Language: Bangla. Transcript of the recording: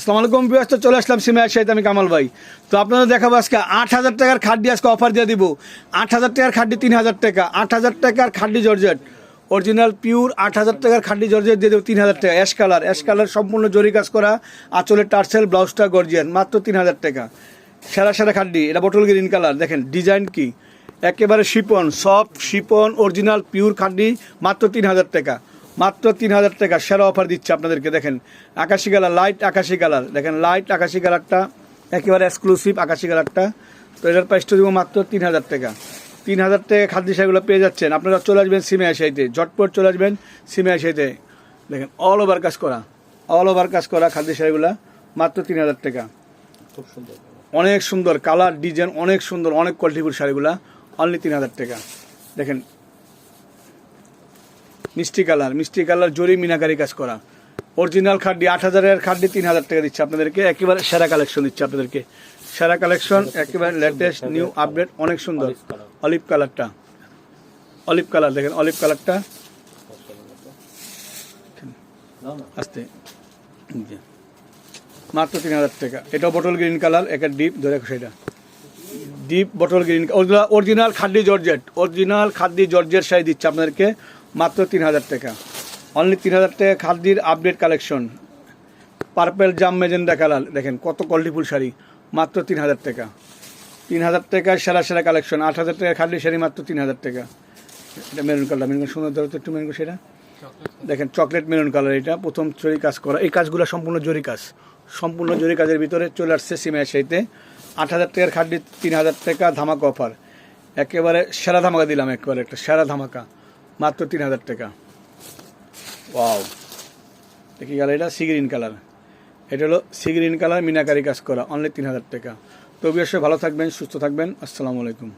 আসসালামু আলাইকুম বিয়াস্ত চলে আসলাম সিমে শাহিদ আমি কামাল ভাই। তো আপনাদের দেখাবো আজকে আট হাজার টাকার খাড্ডি আজকে অফার দিয়ে দিব। আট হাজার টাকার খাড্ডি তিন হাজার টাকা, আট হাজার টাকার খাড্ডি জর্জেট। অরিজিনাল পিওর আট হাজার টাকার খাড্ডি জর্জেট দিয়ে দেবো তিন হাজার টাকা অ্যাশ কালার অ্যাশ কালার সম্পূর্ণ জরি কাজ করা, আঁচলের টার্সেল, ব্লাউজটা গর্জিয়ান মাত্র তিন হাজার টাকা। সেরা সেরা খাড্ডি, এটা বটল গ্রিন কালার দেখেন ডিজাইন কি? একেবারে chiffon soft chiffon original pure খাড্ডি, মাত্র তিন হাজার টাকা। মাত্র তিন হাজার টাকা সেরা অফার দিচ্ছে আপনাদেরকে দেখেন। আকাশি কালার লাইট আকাশি কালার। দেখেন লাইট আকাশি কালারটা একেবারে এক্সক্লুসিভ আকাশি কালারটা। তো এটার প্রাইসটা দিব মাত্র তিন হাজার টাকা। তিন হাজার টাকা খাদ্য সেগুলো পেয়ে যাচ্ছেন। আপনারা চলে আসবেন সিমে আসাইতে ঝটপট চলে আসবেন সিমে আসাইতে দেখেন অল ওভার কাজ করা অল ওভার কাজ করা খাদ্য সেগুলো মাত্র তিন হাজার টাকা। খুব সুন্দর। অনেক সুন্দর কালার ডিজাইন অনেক সুন্দর অনেক কোয়ালিটিফুল শাড়িগুলো অনলি তিন হাজার টাকা। দেখেন মিষ্টি কালার মিষ্টি কালার, জরি মিনাকারি কাজ করা। অরিজিনাল খাড্ডি আট হাজারের খাড্ডি তিন হাজার টাকা দিচ্ছে আপনাদেরকে। একেবারে সেরা কালেকশন দিচ্ছে আপনাদেরকে। সেরা কালেকশন একেবারে লেটেস্ট নিউ আপডেট অনেক সুন্দর। অলিভ কালারটা অলিভ কালার দেখেন অলিভ কালারটা আসতে। মাত্র তিন হাজার টাকা। এটাও বটল গ্রিন কালার একটা ডিপ ধরে সেটা। ডিপ বটল গ্রিন অরিজিনাল খাদ্যি জর্জেট অরিজিনাল খাদ্যি জর্জেট শাড়ি দিচ্ছে আপনাদেরকে। মাত্র তিন হাজার টাকা। অনলি তিন হাজার টাকা খাদ্যির আপডেট কালেকশন পার্পেল জাম মেজেন্ডা কালার দেখেন কত কোয়ালিটিফুল শাড়ি। মাত্র তিন হাজার টাকা। তিন হাজার টাকা সেরা সেরা কালেকশন আট হাজার টাকা খাদ্যি শাড়ি মাত্র তিন হাজার টাকা। এটা মেরুন কালার মেরুন সুন্দর ধরো একটু মেরুন সেটা? দেখেন চকলেট মেরুন কালার এটা। প্রথম জরি কাজ করা। এই কাজগুলো সম্পূর্ণ জরি কাজ। সম্পূর্ণ জরি কাজের ভিতরে চলে আসছে সিমের সেইতে আট হাজার টাকার খাড্ডি তিন হাজার টাকা ধামাকা অফার একেবারে সেরা ধামাকা দিলাম একেবারে একটা সেরা ধামাকা। মাত্র তিন হাজার টাকা। ওয়াও। দেখি গেল এটা সিগ্রিন কালার। এটা হলো সিগ্রিন কালার, মিনাকারি কাজ করা অনলি তিন হাজার টাকা। তো অবশ্যই ভালো থাকবেন, সুস্থ থাকবেন, আসসালামু আলাইকুম।